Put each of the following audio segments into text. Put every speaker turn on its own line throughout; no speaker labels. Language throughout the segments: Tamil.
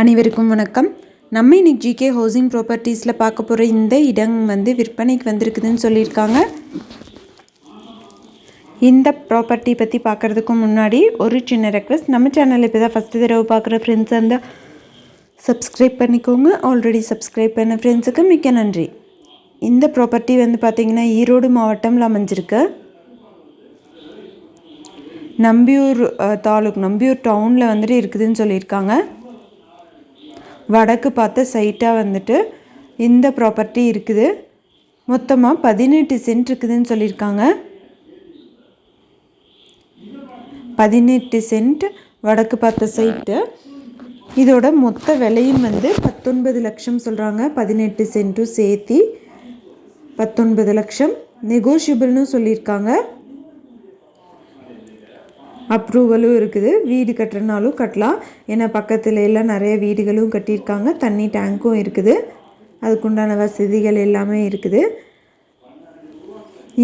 அனைவருக்கும் வணக்கம். நம்ம இன்னைக்கு ஜிகே ஹவுசிங் ப்ராப்பர்ட்டிஸில் பார்க்க போகிற இந்த இடம் வந்து விற்பனைக்கு வந்திருக்குதுன்னு சொல்லியிருக்காங்க. இந்த ப்ராப்பர்ட்டி பற்றி பார்க்குறதுக்கு முன்னாடி ஒரு சின்ன ரெக்வஸ்ட் நம்ம சேனல் இப்போ தான் ஃபஸ்ட்டு தடவை பார்க்குற ஃப்ரெண்ட்ஸ் அந்த சப்ஸ்கிரைப் பண்ணிக்கோங்க. ஆல்ரெடி சப்ஸ்கிரைப் பண்ண ஃப்ரெண்ட்ஸுக்கு மிக்க நன்றி. இந்த ப்ராப்பர்ட்டி வந்து பார்த்திங்கன்னா ஈரோடு மாவட்டம்ல அமைஞ்சிருக்கு. நம்பியூர் தாலுக் நம்பியூர் டவுனில் வந்துட்டு இருக்குதுன்னு சொல்லியிருக்காங்க. வடக்கு பார்த்த சைட்டாக வந்துட்டு இந்த ப்ராப்பர்ட்டி இருக்குது. மொத்தமாக பதினெட்டு சென்ட் இருக்குதுன்னு சொல்லியிருக்காங்க. பதினெட்டு சென்ட் வடக்கு பார்த்த சைட்டு இதோட மொத்த விலையும் வந்து பத்தொன்பது லட்சம் சொல்கிறாங்க பதினெட்டு சென்ட்டும் சேர்த்தி பத்தொன்பது லட்சம். நெகோஷியபிள்னு சொல்லியிருக்காங்க. அப்ரூவலும் இருக்குது. வீடு கட்டுறனாலும் கட்டலாம். ஏன்னா பக்கத்தில் எல்லாம் நிறைய வீடுகளும் கட்டியிருக்காங்க. தண்ணி டேங்க்கும் இருக்குது. அதுக்குண்டான வசதிகள் எல்லாமே இருக்குது.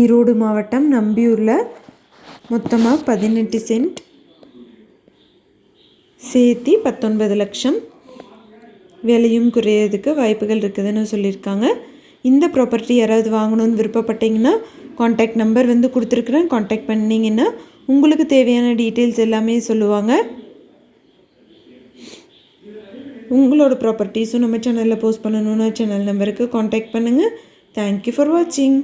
ஈரோடு மாவட்டம் நம்பியூரில் மொத்தமாக பதினெட்டு சென்ட் சேர்த்தி பத்தொன்பது லட்சம் விலையும் குறையிறதுக்கு வாய்ப்புகள் இருக்குதுன்னு சொல்லியிருக்காங்க. இந்த ப்ராப்பர்ட்டி யாராவது வாங்கணும்னு விருப்பப்பட்டீங்கன்னா காண்டாக்ட் நம்பர் வந்து கொடுத்துருக்குறேன். காண்டாக்ட் பண்ணிங்கன்னா உங்களுக்கு தேவையான டீட்டெயில்ஸ் எல்லாமே சொல்லுவாங்க. உங்களோட ப்ராப்பர்ட்டிஸும் நம்ம சேனலில் போஸ்ட் பண்ணணுன்னா சேனல் நம்பருக்கு காண்டாக்ட் பண்ணுங்கள் தேங்க்யூ ஃபார் வாட்சிங்